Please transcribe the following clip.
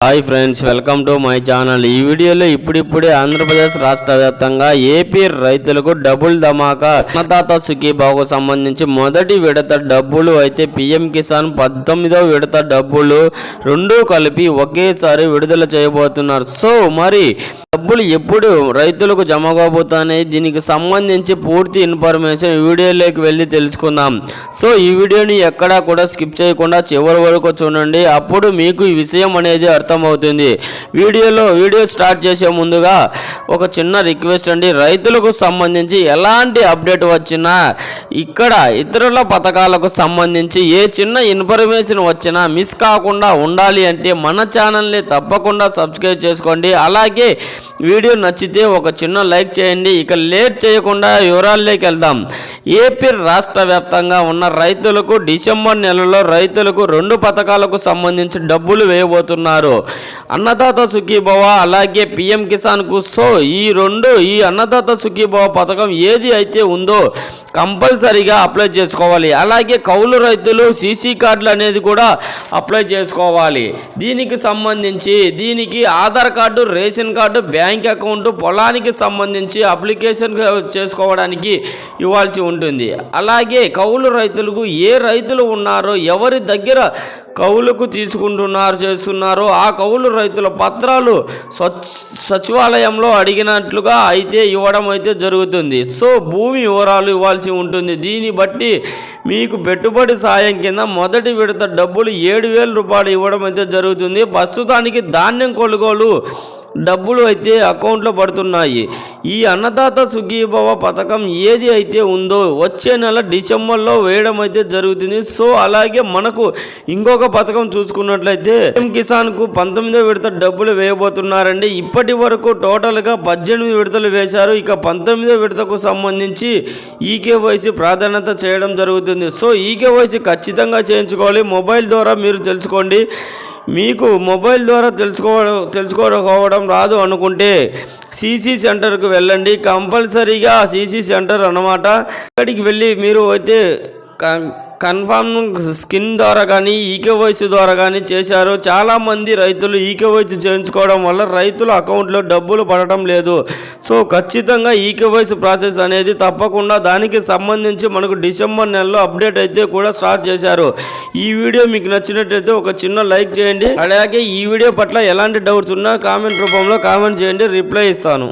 Hi friends welcome to my channel. ఈ వీడియోలో ఇప్పుడిప్పుడే ఆంధ్రప్రదేశ్ రాష్ట్ర వ్యాప్తంగా ఏపీ రైతులకు డబుల్ ధమాకా అన్నదాత సుఖీబాబుకు సంబంధించి మొదటి విడత డబ్బులు అయితే పిఎం కిసాన్ పద్దెనిమిదో విడత డబ్బులు రెండూ కలిపి ఒకేసారి విడుదల చేయబోతున్నారు. సో మరి డబ్బులు ఎప్పుడు రైతులకు జమ కాబోతున్నాయి? దీనికి సంబంధించి పూర్తి ఇన్ఫర్మేషన్ వీడియోలోకి వెళ్ళి తెలుసుకుందాం. సో ఈ వీడియోని ఎక్కడా కూడా స్కిప్ చేయకుండా చివరి వరకు చూడండి. అప్పుడు మీకు ఈ విషయం అనేది అర్థమవుతుంది. వీడియోలో వీడియో స్టార్ట్ చేసే ముందుగా ఒక చిన్న రిక్వెస్ట్ అండి. రైతులకు సంబంధించి ఎలాంటి అప్డేట్ వచ్చినా ఇక్కడ ఇతరుల పథకాలకు సంబంధించి ఏ చిన్న ఇన్ఫర్మేషన్ వచ్చినా మిస్ కాకుండా ఉండాలి అంటే మన ఛానల్ని తప్పకుండా సబ్స్క్రైబ్ చేసుకోండి. అలాగే వీడియో నచ్చితే ఒక చిన్న లైక్ చేయండి. ఇక లేట్ చేయకుండా వివరాల్లోకి వెళ్దాం. ఏపీ రాష్ట్ర వ్యాప్తంగా ఉన్న రైతులకు డిసెంబర్ నెలలో రైతులకు రెండు పథకాలకు సంబంధించి డబ్బులు వేయబోతున్నారు. అన్నదాత సుఖీభవ అలాగే పిఎం కిసాన్కు సో ఈ రెండు ఈ అన్నదాత సుఖీభవ పథకం ఏది అయితే ఉందో కంపల్సరీగా అప్లై చేసుకోవాలి. అలాగే కౌలు రైతులు సీసీ కార్డులు అనేది కూడా అప్లై చేసుకోవాలి. దీనికి సంబంధించి దీనికి Aadhaar card ration card bank account పొలానికి సంబంధించి అప్లికేషన్ చేసుకోవడానికి ఇవ్వాల్సి ఉంటుంది. అలాగే కౌలు రైతులకు ఏ రైతులు ఉన్నారో ఎవరి దగ్గర కౌలుకు తీసుకుంటున్నారు చేస్తున్నారు. ఆ కౌలు రైతుల పత్రాలు సచివాలయంలో అడిగినట్లుగా అయితే ఇవ్వడం అయితే జరుగుతుంది. సో భూమి వివరాలు ఇవ్వాల్సి ఉంటుంది. దీన్ని బట్టి మీకు పెట్టుబడి సాయం కింద మొదటి విడత డబ్బులు ఏడు వేల రూపాయలు ఇవ్వడం అయితే జరుగుతుంది. ప్రస్తుతానికి ధాన్యం కొనుగోలు డబ్బులు అయితే అకౌంట్లో పడుతున్నాయి. ఈ అన్నదాత సుఖీభవ పథకం ఏది అయితే ఉందో వచ్చే నెల డిసెంబర్లో వేయడం అయితే జరుగుతుంది. సో అలాగే మనకు ఇంకొక పథకం చూసుకున్నట్లయితే పిఎం కిసాన్కు పంతొమ్మిదో విడత డబ్బులు వేయబోతున్నారండి. ఇప్పటి వరకు టోటల్గా పద్దెనిమిది విడతలు వేశారు. ఇక పంతొమ్మిదో విడతకు సంబంధించి ఈకేవైసీ ప్రాధాన్యత చేయడం జరుగుతుంది. సో ఈకేవైసీ ఖచ్చితంగా చేయించుకోవాలి. మొబైల్ ద్వారా మీరు తెలుసుకోండి. మీకు మొబైల్ ద్వారా తెలుసుకో తెలుసుకోవడం రాదు అనుకుంటే సీసీ సెంటర్కి వెళ్ళండి. కంపల్సరీగా సీసీ సెంటర్ అన్నమాట. అక్కడికి వెళ్ళి మీరు అయితే కన్ఫామ్ స్కిన్ ద్వారా కానీ ఈకేవైసీ ద్వారా కానీ చేశారు. చాలామంది రైతులు ఈకేవైసీ చేయించుకోవడం వల్ల రైతుల అకౌంట్లో డబ్బులు పడటం లేదు. సో ఖచ్చితంగా ఈకేవైసీ ప్రాసెస్ అనేది తప్పకుండా దానికి సంబంధించి మనకు డిసెంబర్ నెలలో అప్డేట్ అయితే కూడా స్టార్ట్ చేశారు. ఈ వీడియో మీకు నచ్చినట్టయితే ఒక చిన్న లైక్ చేయండి. అలాగే ఈ వీడియో పట్ల ఎలాంటి డౌట్స్ ఉన్నా కామెంట్ రూపంలో కామెంట్ చేయండి. రిప్లై ఇస్తాను.